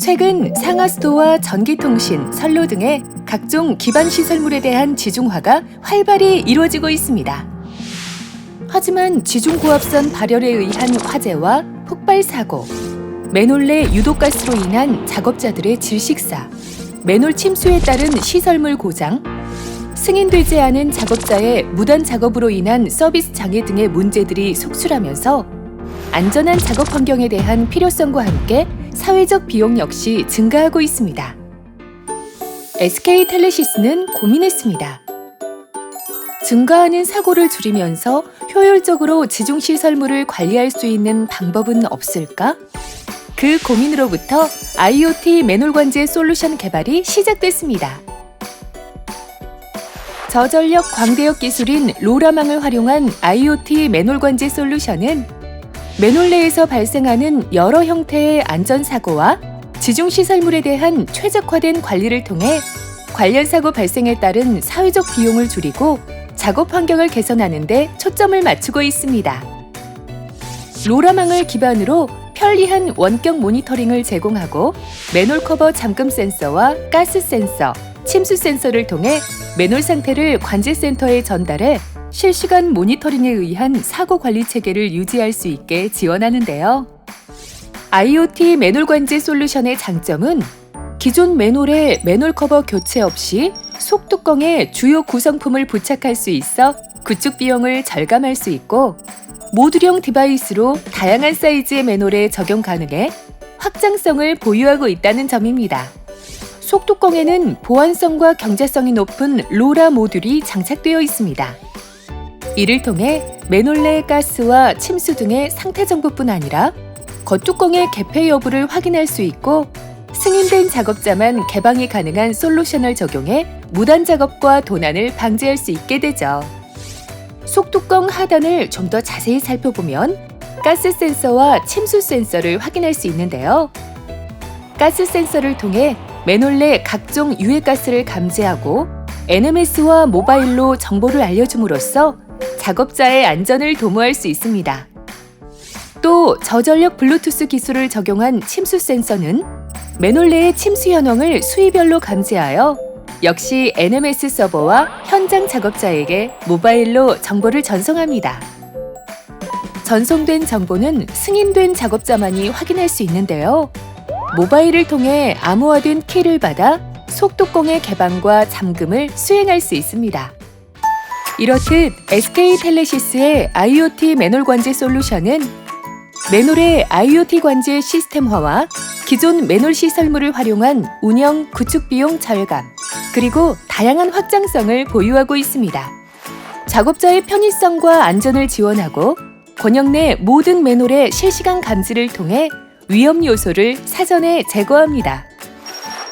최근 상하수도와 전기통신, 선로 등의 각종 기반 시설물에 대한 지중화가 활발히 이루어지고 있습니다. 하지만 지중고압선 발열에 의한 화재와 폭발 사고, 맨홀 내 유독가스로 인한 작업자들의 질식사, 맨홀 침수에 따른 시설물 고장, 승인되지 않은 작업자의 무단 작업으로 인한 서비스 장애 등의 문제들이 속출하면서 안전한 작업 환경에 대한 필요성과 함께 사회적 비용 역시 증가하고 있습니다. SK 텔레시스는 고민했습니다. 증가하는 사고를 줄이면서 효율적으로 지중시 설물을 관리할 수 있는 방법은 없을까? 그 고민으로부터 IoT 맨홀 관제 솔루션 개발이 시작됐습니다. 저전력 광대역 기술인 로라망을 활용한 IoT 맨홀 관제 솔루션은 맨홀 내에서 발생하는 여러 형태의 안전사고와 지중시설물에 대한 최적화된 관리를 통해 관련 사고 발생에 따른 사회적 비용을 줄이고 작업 환경을 개선하는 데 초점을 맞추고 있습니다. 로라망을 기반으로 편리한 원격 모니터링을 제공하고 맨홀 커버 잠금 센서와 가스 센서, 침수 센서를 통해 맨홀 상태를 관제 센터에 전달해 실시간 모니터링에 의한 사고 관리 체계를 유지할 수 있게 지원하는데요. IoT 맨홀 관제 솔루션의 장점은 기존 맨홀의 맨홀 커버 교체 없이 속뚜껑에 주요 구성품을 부착할 수 있어 구축 비용을 절감할 수 있고 모듈형 디바이스로 다양한 사이즈의 맨홀에 적용 가능해 확장성을 보유하고 있다는 점입니다. 속뚜껑에는 보안성과 경제성이 높은 로라 모듈이 장착되어 있습니다. 이를 통해 맨홀 내 가스와 침수 등의 상태 정보뿐 아니라 겉뚜껑의 개폐 여부를 확인할 수 있고 승인된 작업자만 개방이 가능한 솔루션을 적용해 무단 작업과 도난을 방지할 수 있게 되죠. 속뚜껑 하단을 좀 더 자세히 살펴보면 가스 센서와 침수 센서를 확인할 수 있는데요. 가스 센서를 통해 맨홀 내 각종 유해가스를 감지하고 NMS와 모바일로 정보를 알려줌으로써 작업자의 안전을 도모할 수 있습니다. 또 저전력 블루투스 기술을 적용한 침수 센서는 맨홀 내의 침수 현황을 수위별로 감지하여 역시 NMS 서버와 현장 작업자에게 모바일로 정보를 전송합니다. 전송된 정보는 승인된 작업자만이 확인할 수 있는데요. 모바일을 통해 암호화된 키를 받아 속뚜껑의 개방과 잠금을 수행할 수 있습니다. 이렇듯 SK 텔레시스의 IoT 맨홀 관제 솔루션은 맨홀의 IoT 관제 시스템화와 기존 맨홀 시설물을 활용한 운영 구축 비용 절감, 그리고 다양한 확장성을 보유하고 있습니다. 작업자의 편의성과 안전을 지원하고 권역 내 모든 맨홀의 실시간 감지를 통해 위험 요소를 사전에 제거합니다.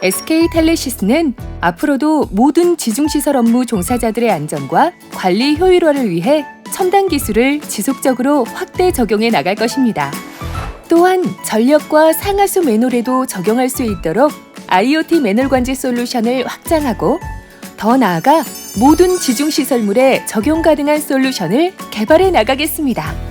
SK 텔레시스는 앞으로도 모든 지중시설 업무 종사자들의 안전과 관리 효율화를 위해 첨단 기술을 지속적으로 확대 적용해 나갈 것입니다. 또한 전력과 상하수 맨홀에도 적용할 수 있도록 IoT 맨홀 관제 솔루션을 확장하고 더 나아가 모든 지중시설물에 적용 가능한 솔루션을 개발해 나가겠습니다.